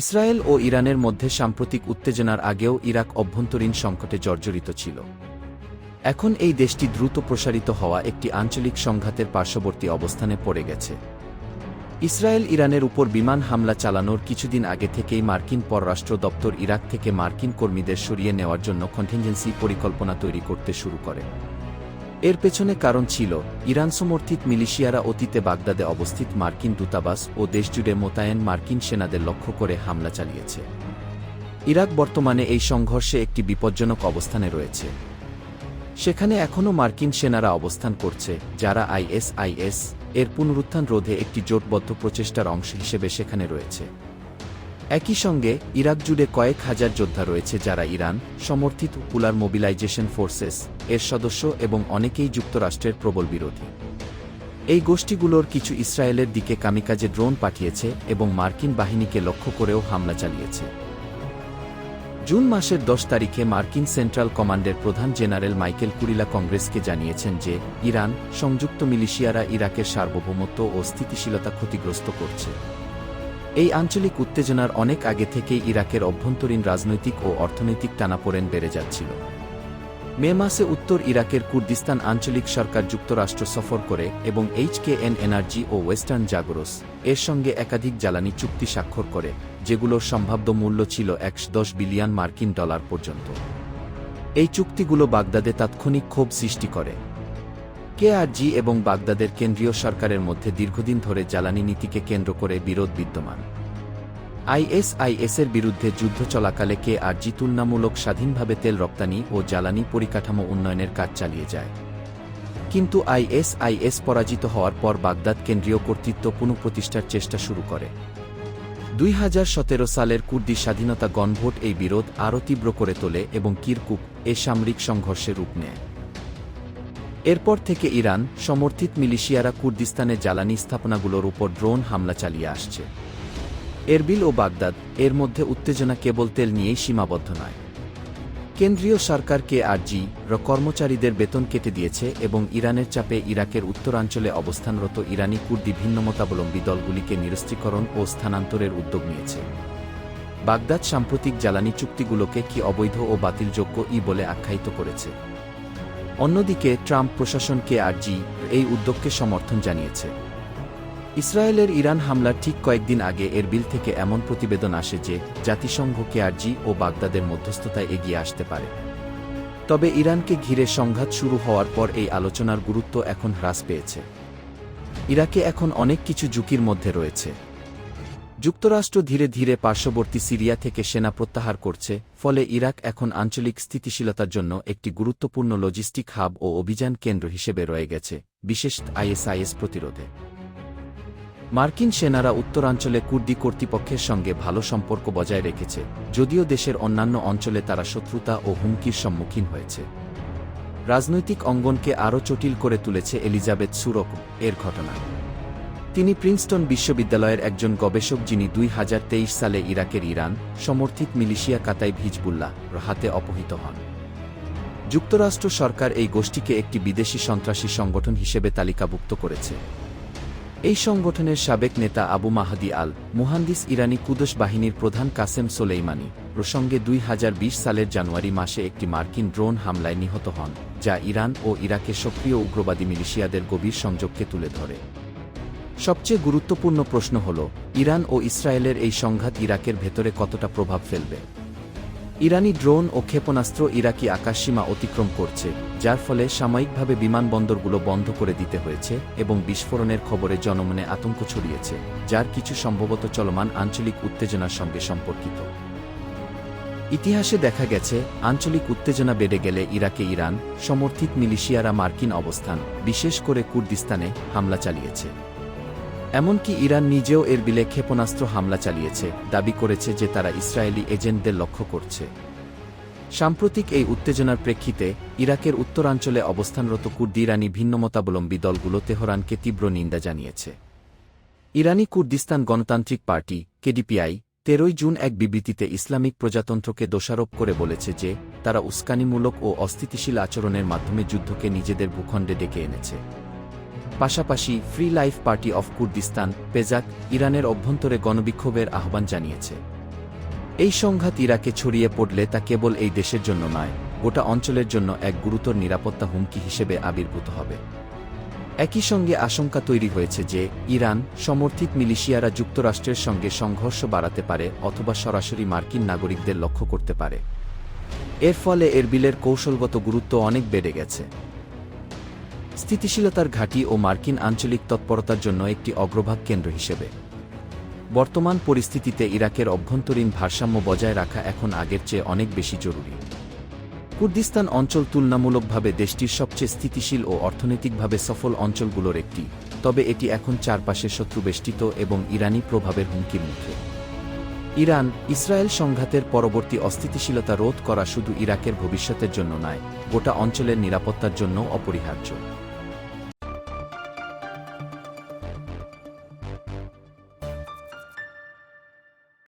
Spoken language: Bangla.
ইসরায়েল ও ইরানের মধ্যে সাম্প্রতিক উত্তেজনার আগেও ইরাক অভ্যন্তরীণ সংকটে জর্জরিত ছিল। এখন এই দেশটি দ্রুত প্রসারিত হওয়া একটি আঞ্চলিক সংঘাতের পার্শ্ববর্তী অবস্থানে পড়ে গেছে। ইসরায়েল ইরানের উপর বিমান হামলা চালানোর কিছুদিন আগে থেকেই মার্কিন পররাষ্ট্র দপ্তর ইরাক থেকে মার্কিন কর্মীদের সরিয়ে নেওয়ার জন্য কন্টিনজেন্সি পরিকল্পনা তৈরি করতে শুরু করে। এর পেছনে কারণ ছিল ইরান সমর্থিত মিলিশিয়ারা অতীতে বাগদাদে অবস্থিত মার্কিন দূতাবাস ও দেশজুড়ে মোতায়েন মার্কিন সেনাদের লক্ষ্য করে হামলা চালিয়েছে। ইরাক বর্তমানে এই সংঘর্ষে একটি বিপজ্জনক অবস্থানে রয়েছে। সেখানে এখনও মার্কিন সেনারা অবস্থান করছে, যারা আইএসআইএস এর পুনরুত্থান রোধে একটি জোটবদ্ধ প্রচেষ্টার অংশ হিসেবে সেখানে রয়েছে। একই সঙ্গে ইরাক জুড়ে কয়েক হাজার যোদ্ধা রয়েছে যারা ইরান সমর্থিত পুলার মোবিলাইজেশন ফোর্সেস, এর সদস্য এবং অনেকেই যুক্তরাষ্ট্রের প্রবল বিরোধী। এই গোষ্ঠীগুলোর কিছু ইসরায়েলের দিকে কামিকাজে ড্রোন পাঠিয়েছে এবং মার্কিন বাহিনীকে লক্ষ্য করেও হামলা চালিয়েছে। জুন মাসের দশ তারিখে মার্কিন সেন্ট্রাল কমান্ডের প্রধান জেনারেল মাইকেল কুরিলা কংগ্রেসকে জানিয়েছেন যে ইরান সংযুক্ত মিলিশিয়ারা ইরাকের সার্বভৌমত্ব ও স্থিতিশীলতা ক্ষতিগ্রস্ত করছে। এই আঞ্চলিক উত্তেজনার অনেক আগে থেকেই ইরাকের অভ্যন্তরীণ রাজনৈতিক ও অর্থনৈতিক টানাপোড়েন বেড়ে যাচ্ছিল। মে মাসে উত্তর ইরাকের কুর্দিস্তান আঞ্চলিক সরকার যুক্তরাষ্ট্র সফর করে এবং এইচকেএন এনার্জি ও ওয়েস্টার্ন জাগরোস এর সঙ্গে একাধিক জ্বালানি চুক্তি স্বাক্ষর করে, যেগুলোর সম্ভাব্য মূল্য ছিল একশো দশ বিলিয়ন মার্কিন ডলার পর্যন্ত। এই চুক্তিগুলো বাগদাদে তাৎক্ষণিক ক্ষোভ সৃষ্টি করে। কেআরজি এবং বাগদাদের কেন্দ্রীয় সরকারের মধ্যে দীর্ঘদিন ধরে জ্বালানি নীতিকে কেন্দ্র করে বিরোধ বিদ্যমান। আইএসআইএসের বিরুদ্ধে যুদ্ধ চলাকালে কেআরজি তুলনামূলক স্বাধীনভাবে তেল রপ্তানি ও জ্বালানি পরিকাঠামো উন্নয়নের কাজ চালিয়ে যায়। কিন্তু আইএসআইএস পরাজিত হওয়ার পর বাগদাদ কেন্দ্রীয় কর্তৃত্ব পুনঃপ্রতিষ্ঠার চেষ্টা শুরু করে। দুই হাজার সতেরো সালের কুর্দি স্বাধীনতা গণভোট এই বিরোধ আরও তীব্র করে তোলে এবং কিরকুক এ সামরিক সংঘর্ষে রূপ নেয়। এরপর থেকে ইরান সমর্থিত মিলিশিয়ারা কুর্দিস্তানে জ্বালানি স্থাপনাগুলোর উপর ড্রোন হামলা চালিয়ে আসছে। এরবিল ও বাগদাদ এর মধ্যে উত্তেজনা কেবল তেল নিয়েই সীমাবদ্ধ নয়। কেন্দ্রীয় সরকার কে আরজি র কর্মচারীদের বেতন কেটে দিয়েছে এবং ইরানের চাপে ইরাকের উত্তরাঞ্চলে অবস্থানরত ইরানি কুর্দি ভিন্নমতাবলম্বী দলগুলিকে নিরস্ত্রীকরণ ও স্থানান্তরের উদ্যোগ নিয়েছে। বাগদাদ সাম্প্রতিক জ্বালানি চুক্তিগুলোকে কি অবৈধ ও বাতিলযোগ্য ই বলে আখ্যায়িত করেছে। অন্যদিকে, ট্রাম্প প্রশাসন কে আরজি এই উদ্যোগকে সমর্থন জানিয়েছে। ইসরায়েলের ইরান হামলার ঠিক কয়েকদিন আগে এর বিল থেকে এমন প্রতিবেদন আসে যে, জাতিসংঘ কেআরজি ও বাগদাদের মধ্যস্থতায় এগিয়ে আসতে পারে। তবে ইরানকে ঘিরে সংঘাত শুরু হওয়ার পর এই আলোচনার গুরুত্ব এখন হ্রাস পেয়েছে। ইরাকে এখন অনেক কিছু ঝুঁকির মধ্যে রয়েছে। যুক্তরাষ্ট্র ধীরে ধীরে পার্শ্ববর্তী সিরিয়া থেকে সেনা প্রত্যাহার করছে, ফলে ইরাক এখন আঞ্চলিক স্থিতিশীলতার জন্য একটি গুরুত্বপূর্ণ লজিস্টিক হাব ও অভিযান কেন্দ্র হিসেবে রয়ে গেছে, বিশেষ আইএসআইএস প্রতিরোধে। মার্কিন সেনারা উত্তরাঞ্চলে কুর্দি কর্তৃপক্ষের সঙ্গে ভালো সম্পর্ক বজায় রেখেছে, যদিও দেশের অন্যান্য অঞ্চলে তারা শত্রুতা ও হুমকির সম্মুখীন হয়েছে। রাজনৈতিক অঙ্গনকে আরও জটিল করে তুলেছে এলিজাবেথ সুরক এর ঘটনা। তিনি প্রিন্সটন বিশ্ববিদ্যালয়ের একজন গবেষক যিনি দুই হাজার তেইশ সালে ইরাকের ইরান, সমর্থিত মিলিশিয়া কাতাই ভিজবুল্লাহ হাতে অপহৃত হন। যুক্তরাষ্ট্র সরকার এই গোষ্ঠীকে একটি বিদেশি সন্ত্রাসী সংগঠন হিসেবে তালিকাভুক্ত করেছে। এই সংগঠনের সাবেক নেতা আবু মাহাদি আল মুহান্দিস ইরানি কুদস বাহিনীর প্রধান কাসেম সোলেইমানি প্রসঙ্গে দুই হাজার বিশ সালের জানুয়ারি মাসে একটি মার্কিন ড্রোন হামলায় নিহত হন, যা ইরান ও ইরাকের সক্রিয় উগ্রবাদী মিলিশিয়াদের গভীর সংযোগকে তুলে ধরে। সবচেয়ে গুরুত্বপূর্ণ প্রশ্ন হল, ইরান ও ইসরায়েলের এই সংঘাত ইরাকের ভেতরে কতটা প্রভাব ফেলবে? ইরানি ড্রোন ও ক্ষেপণাস্ত্র ইরাকি আকাশসীমা অতিক্রম করছে, যার ফলে সাময়িকভাবে বিমানবন্দরগুলো বন্ধ করে দিতে হয়েছে এবং বিস্ফোরণের খবরে জনমনে আতঙ্ক ছড়িয়েছে, যার কিছু সম্ভবত চলমান আঞ্চলিক উত্তেজনার সঙ্গে সম্পর্কিত। ইতিহাসে দেখা গেছে, আঞ্চলিক উত্তেজনা বেড়ে গেলে ইরাকে ইরান, সমর্থিত মিলিশিয়ারা মার্কিন অবস্থান, বিশেষ করে কুর্দিস্তানে, হামলা চালিয়েছে। এমনকি ইরান নিজেও এর বিলে ক্ষেপণাস্ত্র হামলা চালিয়েছে, দাবি করেছে যে তারা ইসরায়েলি এজেন্টদের লক্ষ্য করছে। সাম্প্রতিক এই উত্তেজনার প্রেক্ষিতে ইরাকের উত্তরাঞ্চলে অবস্থানরত কুর্দি ইরানি ভিন্নমতাবলম্বী দলগুলো তেহরানকে তীব্র নিন্দা জানিয়েছে। ইরানি কুর্দিস্তান গণতান্ত্রিক পার্টি, কেডিপিআই, তেরোই জুন এক বিবৃতিতে ইসলামিক প্রজাতন্ত্রকে দোষারোপ করে বলেছে যে, তারা উস্কানিমূলক ও অস্থিতিশীল আচরণের মাধ্যমে যুদ্ধকে নিজেদের ভূখণ্ডে ডেকে এনেছে। পাশাপাশি free life party of Kurdistan PJAK ইরানের অভ্যন্তরে গণবিক্ষোভের আহ্বান জানিয়েছে। এই সংঘাত ইরাকে ছড়িয়ে পড়লে তা কেবল এই দেশের জন্য নয়, গোটা অঞ্চলের জন্য এক গুরুতর নিরাপত্তা হুমকি হিসেবে আবির্ভূত হবে। একই সঙ্গে আশঙ্কা তৈরি হয়েছে যে, ইরান, সমর্থিত মিলিশিয়ারা যুক্তরাষ্ট্রের সঙ্গে সংঘর্ষ বাড়াতে পারে অথবা সরাসরি মার্কিন নাগরিকদের লক্ষ্য করতে পারে। এর ফলে এরবিলের কৌশলগত গুরুত্ব অনেক বেড়ে গেছে। স্থিতিশীলতার ঘাঁটি ও মার্কিন আঞ্চলিক তৎপরতার জন্য একটি অগ্রভাগ কেন্দ্র হিসেবে। বর্তমান পরিস্থিতিতে ইরাকের অভ্যন্তরীণ ভারসাম্য বজায় রাখা এখন আগের চেয়ে অনেক বেশি জরুরি। কুর্দিস্তান অঞ্চল তুলনামূলকভাবে দেশটির সবচেয়ে স্থিতিশীল ও অর্থনৈতিকভাবে সফল অঞ্চলগুলোর একটি, তবে এটি এখন চারপাশে শত্রুবেষ্টিত এবং ইরানি প্রভাবের হুমকির মুখে। ইরান, ইসরায়েল সংঘাতের পরবর্তী অস্থিতিশীলতা রোধ করা শুধু ইরাকের ভবিষ্যতের জন্য নয়, গোটা অঞ্চলের নিরাপত্তার জন্য অপরিহার্য।